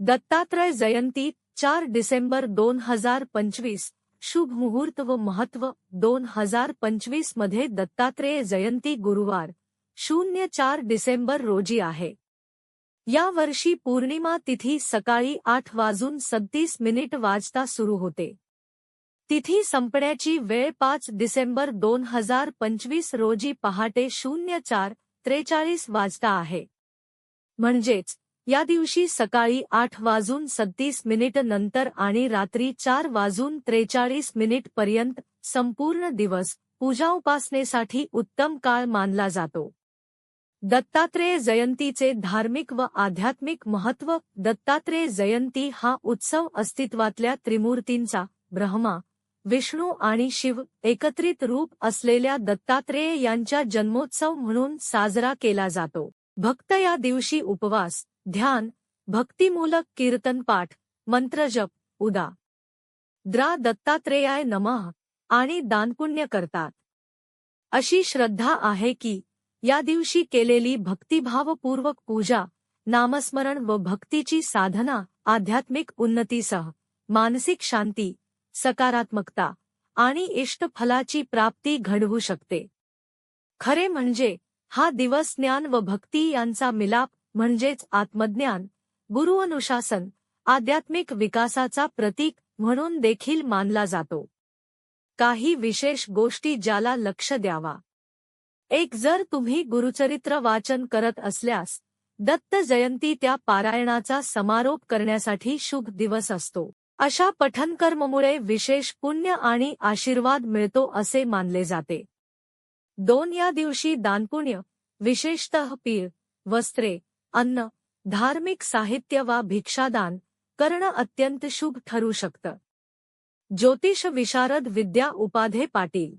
दत्तात्रय जयंती चार डिसेंबर दोन हजार पंचवीस. शुभ मुहूर्त व महत्त्व दोन हजार पंचवीसमध्ये दत्तात्रेय जयंती गुरुवार शून्य चार डिसेंबर रोजी आहे. या वर्षी पौर्णिमा तिथी सकाळी आठ वाजून सत्तीस मिनिट वाजता सुरू होते. तिथी संपण्याची वेळ पाच डिसेंबर दोन हजार पंचवीस रोजी पहाटे शून्य चार त्रेचाळीस वाजता आहे. म्हणजेच या दिवशी सकाळी आठ वाजून सत्तीस मिनिट नंतर आणि रात्री चार वाजून त्रेचाळीस मिनिट पर्यंत संपूर्ण दिवस पूजा उपासनेसाठी उत्तम काळ मानला जातो. दत्तात्रेय जयंतीचे धार्मिक व आध्यात्मिक महत्त्व दत्तात्रेय जयंती हा उत्सव अस्तित्वातल्या त्रिमूर्तींचा ब्रह्मा विष्णू आणि शिव एकत्रित रूप असलेल्या दत्तात्रेय यांच्या जन्मोत्सव म्हणून साजरा केला जातो. भक्त या दिवशी उपवास ध्यान भक्तिमूलक कीर्तनपाठ मंत्रजप उदा. द्रा दत्तात्रेयाय नमः आणि दानपुण्य करतात. अशी श्रद्धा आहे की या दिवशी केलेली भक्तिभावपूर्वक पूजा नामस्मरण व भक्तीची साधना आध्यात्मिक उन्नतीसह मानसिक शांती सकारात्मकता आणि इष्टफलाची प्राप्ती घडवू शकते. खरे म्हणजे हा दिवस ज्ञान व भक्ती यांचा मिलाप म्हणजेच आत्मज्ञान गुरु अनुशासन आध्यात्मिक विकासाचा प्रतीक म्हणून देखील मानला जातो. काही विशेष गोष्टी ज्याला लक्ष द्यावा. एक जर तुम्ही गुरुचरित्र वाचन करत असल्यास दत्त जयंती त्या पारायणाचा समारोप करण्यासाठी शुभ दिवस असतो. अशा पठनकर्ममुळे विशेष पुण्य आणि आशीर्वाद मिळतो असे मानले जाते. दोन या दिवशी दानपुण्य विशेषतः पीळ वस्त्रे अन्न धार्मिक साहित्य वा भिक्षादान करणं अत्यंत शुभ ठरू शकतं. ज्योतिष विशारद विद्या उपाधे पाटील